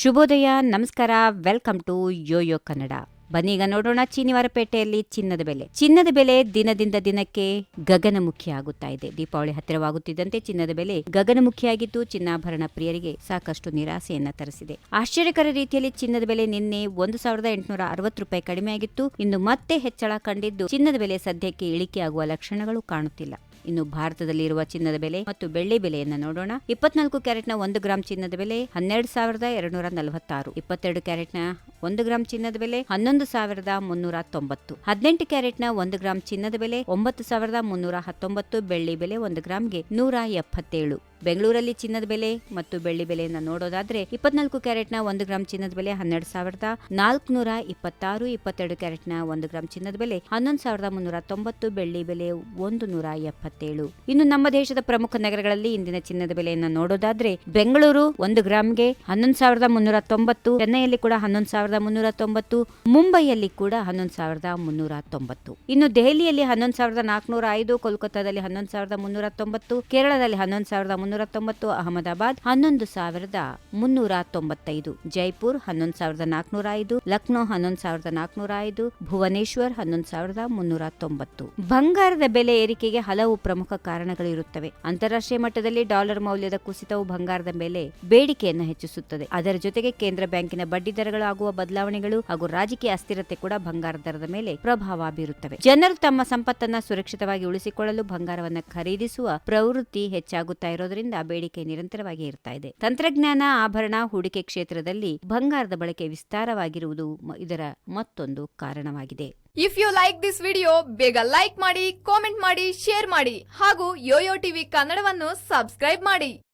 ಶುಭೋದಯ, ನಮಸ್ಕಾರ, welcome to Yoyo Kannada. ಬನ್ನೀಗ ನೋಡೋಣ ಚೀನಿವಾರಪೇಟೆಯಲ್ಲಿ ಚಿನ್ನದ ಬೆಲೆ. ಚಿನ್ನದ ಬೆಲೆ ದಿನದಿಂದ ದಿನಕ್ಕೆ ಗಗನಮುಖಿ ಆಗುತ್ತಾ ಇದೆ. ದೀಪಾವಳಿ ಹತ್ತಿರವಾಗುತ್ತಿದ್ದಂತೆ ಚಿನ್ನದ ಬೆಲೆ ಗಗನಮುಖಿಯಾಗಿದ್ದು ಚಿನ್ನಾಭರಣ ಪ್ರಿಯರಿಗೆ ಸಾಕಷ್ಟು ನಿರಾಸೆಯನ್ನ ತರಿಸಿದೆ. ಆಶ್ಚರ್ಯಕರ ರೀತಿಯಲ್ಲಿ ಚಿನ್ನದ ಬೆಲೆ ನಿನ್ನೆ ಒಂದು ಸಾವಿರದ ಎಂಟುನೂರ ಅರವತ್ತು ರೂಪಾಯಿ ಕಡಿಮೆಯಾಗಿತ್ತು. ಇನ್ನು ಮತ್ತೆ ಹೆಚ್ಚಳ ಕಂಡಿದ್ದು ಚಿನ್ನದ ಬೆಲೆ ಸದ್ಯಕ್ಕೆ ಇಳಿಕೆಯಾಗುವ ಲಕ್ಷಣಗಳು ಕಾಣುತ್ತಿಲ್ಲ. ಇನ್ನು ಭಾರತದಲ್ಲಿ ಇರುವ ಚಿನ್ನದ ಬೆಲೆ ಮತ್ತು ಬೆಳ್ಳಿ ಬೆಲೆಯನ್ನು ನೋಡೋಣ. ಇಪ್ಪತ್ನಾಲ್ಕು ಕ್ಯಾರೆಟ್ನ ಒಂದು ಗ್ರಾಂ ಚಿನ್ನದ ಬೆಲೆ ಹನ್ನೆರಡು ಸಾವಿರದ ಎರಡುನೂರ ನಲವತ್ತಾರು. ಇಪ್ಪತ್ತೆರಡು ಕ್ಯಾರೆಟ್ನ ಒಂದು ಗ್ರಾಂ ಚಿನ್ನದ ಬೆಲೆ ಹನ್ನೊಂದು ಸಾವಿರದ ಮುನ್ನೂರ ತೊಂಬತ್ತು. ಹದಿನೆಂಟು ಕ್ಯಾರೆಟ್ನ ಒಂದು ಗ್ರಾಂ ಚಿನ್ನದ ಬೆಲೆ ಒಂಬತ್ತು ಸಾವಿರದ ಮುನ್ನೂರ ಹತ್ತೊಂಬತ್ತು. ಬೆಳ್ಳಿ ಬೆಲೆ ಒಂದು ಗ್ರಾಮ್ಗೆ ನೂರ ಎಪ್ಪತ್ತೇಳು. ಬೆಂಗಳೂರಲ್ಲಿ ಚಿನ್ನದ ಬೆಲೆ ಮತ್ತು ಬೆಳ್ಳಿ ಬೆಲೆಯನ್ನು ನೋಡೋದಾದ್ರೆ ಇಪ್ಪತ್ನಾಲ್ಕು ಕ್ಯಾರೆಟ್ನ ಒಂದು ಗ್ರಾಂ ಚಿನ್ನದ ಬೆಲೆ ಹನ್ನೆರಡು ಸಾವಿರದ ನಾಲ್ಕುನೂರ ಇಪ್ಪತ್ತಾರು, ಇಪ್ಪತ್ತೆರಡು ಕ್ಯಾರೆಟ್ನ ಒಂದು ಗ್ರಾಂ ಚಿನ್ನದ ಬೆಲೆ ಹನ್ನೊಂದು ಸಾವಿರದ ಮುನ್ನೂರ ತೊಂಬತ್ತು, ಬೆಳ್ಳಿ ಬೆಲೆ ಒಂದು ನೂರ ಎಪ್ಪತ್ತೇಳು. ಇನ್ನು ನಮ್ಮ ದೇಶದ ಪ್ರಮುಖ ನಗರಗಳಲ್ಲಿ ಇಂದಿನ ಚಿನ್ನದ ಬೆಲೆಯನ್ನು ನೋಡೋದಾದ್ರೆ ಬೆಂಗಳೂರು ಒಂದು ಗ್ರಾಮ್ಗೆ ಹನ್ನೊಂದು ಸಾವಿರದ ಮುನ್ನೂರ ತೊಂಬತ್ತು, ಚೆನ್ನೈಯಲ್ಲಿ ಕೂಡ ಹನ್ನೊಂದು ಸಾವಿರದ ಮುನ್ನೂರ ತೊಂಬತ್ತು, ಮುಂಬೈಯಲ್ಲಿ ಕೂಡ ಹನ್ನೊಂದು ಸಾವಿರದ ಮುನ್ನೂರ ತೊಂಬತ್ತು. ಇನ್ನು ದೆಹಲಿಯಲ್ಲಿ ಹನ್ನೊಂದು ಸಾವಿರದ ನಾಲ್ಕುನೂರ ಐದು, ಕೋಲ್ಕತ್ತಾದಲ್ಲಿ ಹನ್ನೊಂದು ಸಾವಿರದ ಮುನ್ನೂರ ತೊಂಬತ್ತು, ಕೇರಳದಲ್ಲಿ ಹನ್ನೊಂದು ಸಾವಿರದ ಮುನ್ನೂರ ತೊಂಬತ್ತು ಅಹಮದಾಬಾದ್ ಹನ್ನೊಂದು ಸಾವಿರದ ಮುನ್ನೂರ ತೊಂಬತ್ತೈದು ಜೈಪುರ್ ಹನ್ನೊಂದು ಸಾವಿರದ ನಾಲ್ಕುನೂರ ಐದು ಲಕ್ನೋ ಹನ್ನೊಂದು ಸಾವಿರದ ನಾಲ್ಕುನೂರ ಐದು ಭುವನೇಶ್ವರ್ ಹನ್ನೊಂದು ಸಾವಿರದ ಮುನ್ನೂರ ತೊಂಬತ್ತು ಬಂಗಾರದ ಬೆಲೆ ಏರಿಕೆಗೆ ಹಲವು ಪ್ರಮುಖ ಕಾರಣಗಳಿರುತ್ತವೆ ಅಂತಾರಾಷ್ಟ್ರೀಯ ಮಟ್ಟದಲ್ಲಿ ಡಾಲರ್ ಮೌಲ್ಯದ ಕುಸಿತವು ಬಂಗಾರದ ಮೇಲೆ ಬೇಡಿಕೆಯನ್ನು ಹೆಚ್ಚಿಸುತ್ತದೆ. ಅದರ ಜೊತೆಗೆ ಕೇಂದ್ರ ಬ್ಯಾಂಕಿನ ಬಡ್ಡಿ ದರಗಳು ಆಗುವ ಬದಲಾವಣೆಗಳು ಹಾಗೂ ರಾಜಕೀಯ ಅಸ್ಥಿರತೆ ಕೂಡ ಬಂಗಾರ ದರದ ಮೇಲೆ ಪ್ರಭಾವ ಬೀರುತ್ತವೆ. ಜನರು ತಮ್ಮ ಸಂಪತ್ತನ್ನ ಸುರಕ್ಷಿತವಾಗಿ ಉಳಿಸಿಕೊಳ್ಳಲು ಬಂಗಾರವನ್ನು ಖರೀದಿಸುವ ಪ್ರವೃತ್ತಿ ಹೆಚ್ಚಾಗುತ್ತಾ ಇರೋದ್ರಿಂದ ಬೇಡಿಕೆ ನಿರಂತರವಾಗಿ ಇರ್ತಾ ಇದೆ. ತಂತ್ರಜ್ಞಾನ, ಆಭರಣ, ಹೂಡಿಕೆ ಕ್ಷೇತ್ರದಲ್ಲಿ ಬಂಗಾರದ ಬಳಕೆ ವಿಸ್ತಾರವಾಗಿರುವುದು ಇದರ ಮತ್ತೊಂದು ಕಾರಣವಾಗಿದೆ. If you like this video ಬೇಗ ಲೈಕ್ ಮಾಡಿ ಕಾಮೆಂಟ್ ಮಾಡಿ ಶೇರ್ ಮಾಡಿ ಹಾಗೂ ಯೋಯೋ ಟಿವಿ ಕನ್ನಡವನ್ನು ಸಬ್ಸ್ಕ್ರೈಬ್ ಮಾಡಿ.